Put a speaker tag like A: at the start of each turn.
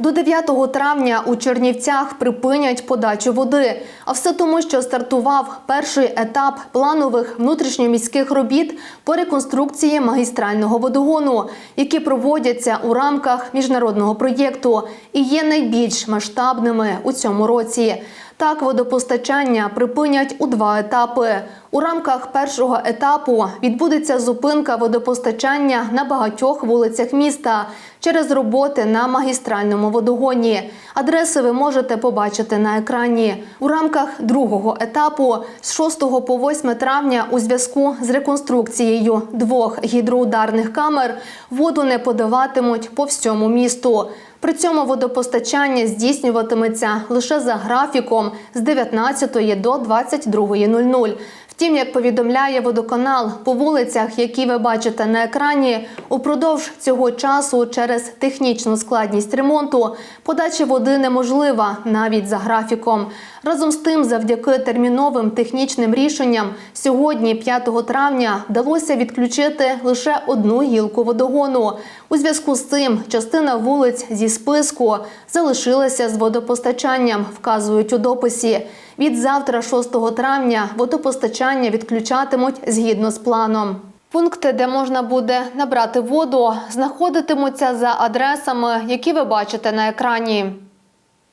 A: До 9 травня у Чернівцях припинять подачу води. А все тому, що стартував перший етап планових внутрішньоміських робіт по реконструкції магістрального водогону, які проводяться у рамках міжнародного проєкту і є найбільш масштабними у цьому році. Так, водопостачання припинять у два етапи. У рамках першого етапу відбудеться зупинка водопостачання на багатьох вулицях міста через роботи на магістральному водогоні. Адреси ви можете побачити на екрані. У рамках другого етапу з 6 по 8 травня у зв'язку з реконструкцією двох гідроударних камер воду не подаватимуть по всьому місту. При цьому водопостачання здійснюватиметься лише за графіком з 19 до 22.00. Втім, як повідомляє водоканал, по вулицях, які ви бачите на екрані, упродовж цього часу через технічну складність ремонту подача води неможлива навіть за графіком. Разом з тим, завдяки терміновим технічним рішенням, сьогодні, 5 травня, вдалося відключити лише одну гілку водогону. У зв'язку з цим частина вулиць зі списку залишилася з водопостачанням, вказують у дописі. Від завтра, 6 травня, водопостачання відключатимуть згідно з планом. Пункти, де можна буде набрати воду, знаходитимуться за адресами, які ви бачите на екрані.